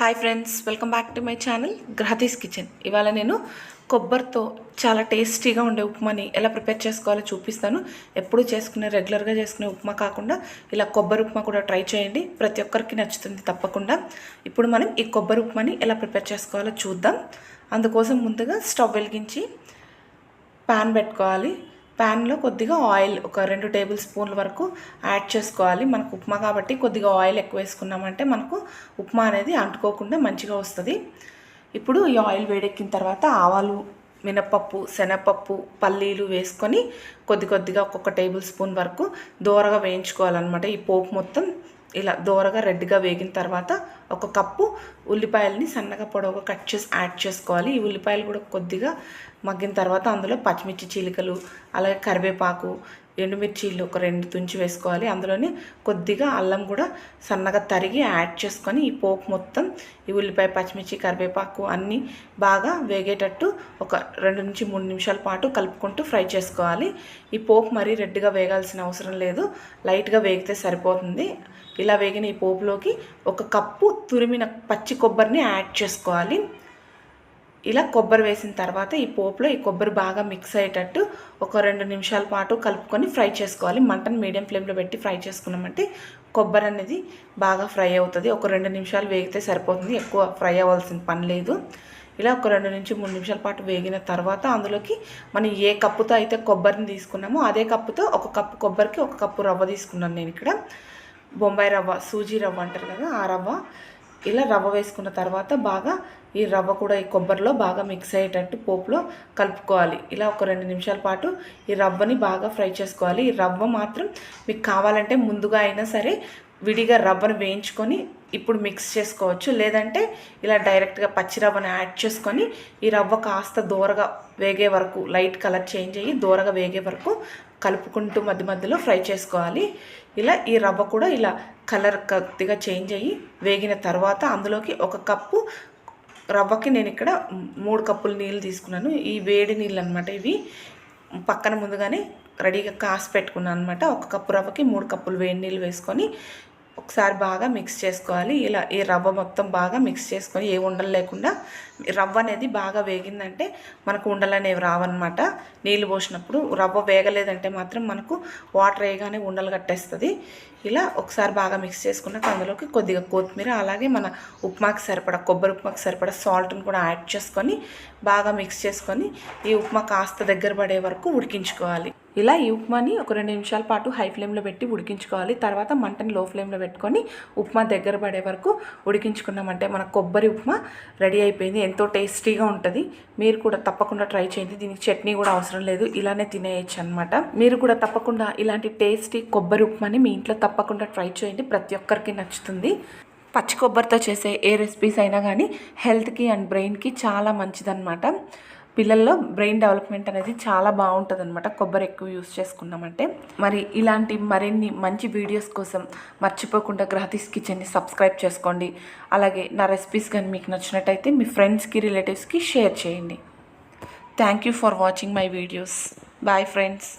Hi friends welcome back to my channel Grahathi's kitchen ఇవాళ నేను కొబ్బరితో చాలా టేస్టీగా ఉండే ఉప్మాని ఎలా ప్రిపేర్ చేసుకోవాలో చూపిస్తాను. ఎప్పుడు చేసుకునే రెగ్యులర్గా చేసుకునే ఉప్మా కాకుండా ఇలా కొబ్బరి ఉప్మా కూడా ట్రై చేయండి. ప్రతి ఒక్కరికి నచ్చుతుంది తప్పకుండా. ఇప్పుడు మనం ఈ కొబ్బరి ఉప్మాని ఎలా ప్రిపేర్ చేసుకోవాలో చూద్దాం. అందుకోసం ముందుగా స్టవ్ వెలిగించి ప్యాన్ పెట్టుకోవాలి. ప్యాన్లో కొద్దిగా ఆయిల్ ఒక రెండు టేబుల్ స్పూన్ల వరకు యాడ్ చేసుకోవాలి. మనకు ఉప్మా కాబట్టి కొద్దిగా ఆయిల్ ఎక్కువ వేసుకున్నామంటే మనకు ఉప్మా అనేది అంటుకోకుండా మంచిగా వస్తుంది. ఇప్పుడు ఈ ఆయిల్ వేడెక్కిన తర్వాత ఆవాలు మినపప్పు శనగపప్పు పల్లీలు వేసుకొని కొద్ది కొద్దిగా ఒక్కొక్క టేబుల్ స్పూన్ వరకు దోరగా వేయించుకోవాలన్నమాట. ఈ పోపు మొత్తం ఇలా దోరగా రెడ్గా వేగిన తర్వాత ఒక కప్పు ఉల్లిపాయలని సన్నగా పొడవుగా కట్ చేసి యాడ్ చేసుకోవాలి. ఈ ఉల్లిపాయలు కూడా కొద్దిగా మగ్గిన తర్వాత అందులో పచ్చిమిర్చి చీలికలు అలాగే కరివేపాకు ఎండుమిర్చీలు ఒక రెండు తుంచి వేసుకోవాలి. అందులోనే కొద్దిగా అల్లం కూడా సన్నగా తరిగి యాడ్ చేసుకొని ఈ పోపు మొత్తం ఈ ఉల్లిపాయ పచ్చిమిర్చి కరివేపాకు అన్నీ బాగా వేగేటట్టు ఒక రెండు నుంచి మూడు నిమిషాల పాటు కలుపుకుంటూ ఫ్రై చేసుకోవాలి. ఈ పోపు మరీ రెడ్గా వేగాల్సిన అవసరం లేదు. లైట్గా వేగితే సరిపోతుంది. ఇలా వేగిన ఈ పోపులోకి ఒక కప్పు తురిమిన పచ్చి కొబ్బరిని యాడ్ చేసుకోవాలి. ఇలా కొబ్బరి వేసిన తర్వాత ఈ పోపులో ఈ కొబ్బరి బాగా మిక్స్ అయ్యేటట్టు ఒక రెండు నిమిషాల పాటు కలుపుకొని ఫ్రై చేసుకోవాలి. మంటను మీడియం ఫ్లేమ్లో పెట్టి ఫ్రై చేసుకున్నామంటే కొబ్బరి అనేది బాగా ఫ్రై అవుతుంది. ఒక రెండు నిమిషాలు వేగితే సరిపోతుంది. ఎక్కువ ఫ్రై అవ్వాల్సిన పని లేదు. ఇలా ఒక రెండు నుంచి మూడు నిమిషాల పాటు వేగిన తర్వాత అందులోకి మనం ఏ కప్పుతో అయితే కొబ్బరిని తీసుకున్నామో అదే కప్పుతో ఒక కప్పు కొబ్బరికి ఒక కప్పు రవ్వ తీసుకున్నాను నేను ఇక్కడ. బొంబాయి రవ్వ సూజీ రవ్వ అంటారు కదా ఆ రవ్వ. ఇలా రవ్వ వేసుకున్న తర్వాత బాగా ఈ రవ్వ కూడా ఈ కొబ్బరిలో బాగా మిక్స్ అయ్యేటట్టు పోపులో కలుపుకోవాలి. ఇలా ఒక రెండు నిమిషాల పాటు ఈ రవ్వని బాగా ఫ్రై చేసుకోవాలి. ఈ రవ్వ మాత్రం మీకు కావాలంటే ముందుగా అయినా సరే విడిగా రవ్వను వేయించుకొని ఇప్పుడు మిక్స్ చేసుకోవచ్చు. లేదంటే ఇలా డైరెక్ట్గా పచ్చి రవ్వను యాడ్ చేసుకొని ఈ రవ్వ కాస్త దూరగా వేగే వరకు లైట్ కలర్ చేంజ్ అయ్యి దూరగా వేగే వరకు కలుపుకుంటూ మధ్య మధ్యలో ఫ్రై చేసుకోవాలి. ఇలా ఈ రవ్వ కూడా ఇలా కలర్ కొద్దిగా చేంజ్ అయ్యి వేగిన తర్వాత అందులోకి ఒక కప్పు రవ్వకి నేను ఇక్కడ మూడు కప్పులు నీళ్ళు తీసుకున్నాను. ఈ వేడి నీళ్ళు అనమాట ఇవి. పక్కన ముందుగానే రెడీగా కాసి పెట్టుకున్నాను అనమాట ఒక కప్పు రవ్వకి మూడు కప్పులు వేడి నీళ్ళు వేసుకొని ఒకసారి బాగా మిక్స్ చేసుకోవాలి. ఇలా ఈ రవ్వ మొత్తం బాగా మిక్స్ చేసుకొని ఏ ఉండలు లేకుండా రవ్వ అనేది బాగా వేగిందంటే మనకు ఉండలు అనేవి రావన్నమాట. నీళ్ళు పోసినప్పుడు రవ్వ వేగలేదంటే మాత్రం మనకు వాటర్ వేయగానే ఉండలు కట్టేస్తుంది. ఇలా ఒకసారి బాగా మిక్స్ చేసుకున్నాక అందులోకి కొద్దిగా కొత్తిమీర అలాగే మన ఉప్మాకి సరిపడా కొబ్బరి ఉప్మాకి సరిపడా సాల్ట్ని కూడా యాడ్ చేసుకొని బాగా మిక్స్ చేసుకొని ఈ ఉప్మా కాస్త దగ్గర పడే వరకు ఉడికించుకోవాలి. ఇలా ఈ ఉప్మాని ఒక రెండు నిమిషాల పాటు హై ఫ్లేమ్లో పెట్టి ఉడికించుకోవాలి. తర్వాత మంటని లో ఫ్లేమ్లో పెట్టుకొని ఉప్మా దగ్గర పడే వరకు ఉడికించుకున్నామంటే మన కొబ్బరి ఉప్మా రెడీ అయిపోయింది. ఎంతో టేస్టీగా ఉంటుంది. మీరు కూడా తప్పకుండా ట్రై చేయండి. దీనికి చట్నీ కూడా అవసరం లేదు. ఇలానే తినేయచ్చు అనమాట మీరు కూడా తప్పకుండా ఇలాంటి టేస్టీ కొబ్బరి ఉప్మాని మీ ఇంట్లో తప్పకుండా ట్రై చేయండి. ప్రతి ఒక్కరికి నచ్చుతుంది. పచ్చి కొబ్బరితో చేసే ఏ రెసిపీస్ అయినా కానీ హెల్త్కి అండ్ బ్రెయిన్కి చాలా మంచిదన్నమాట. పిల్లల్లో బ్రెయిన్ డెవలప్మెంట్ అనేది చాలా బాగుంటుంది అనమాట కొబ్బరి ఎక్కువ యూస్ చేసుకున్నామంటే. మరి ఇలాంటి మరిన్ని మంచి వీడియోస్ కోసం మర్చిపోకుండా గ్రహతీస్ కిచెన్ని సబ్స్క్రైబ్ చేసుకోండి. అలాగే నా రెసిపీస్ కానీ మీకు నచ్చినట్టయితే మీ ఫ్రెండ్స్కి రిలేటివ్స్కి షేర్ చేయండి. Thank you for watching my videos. Bye friends.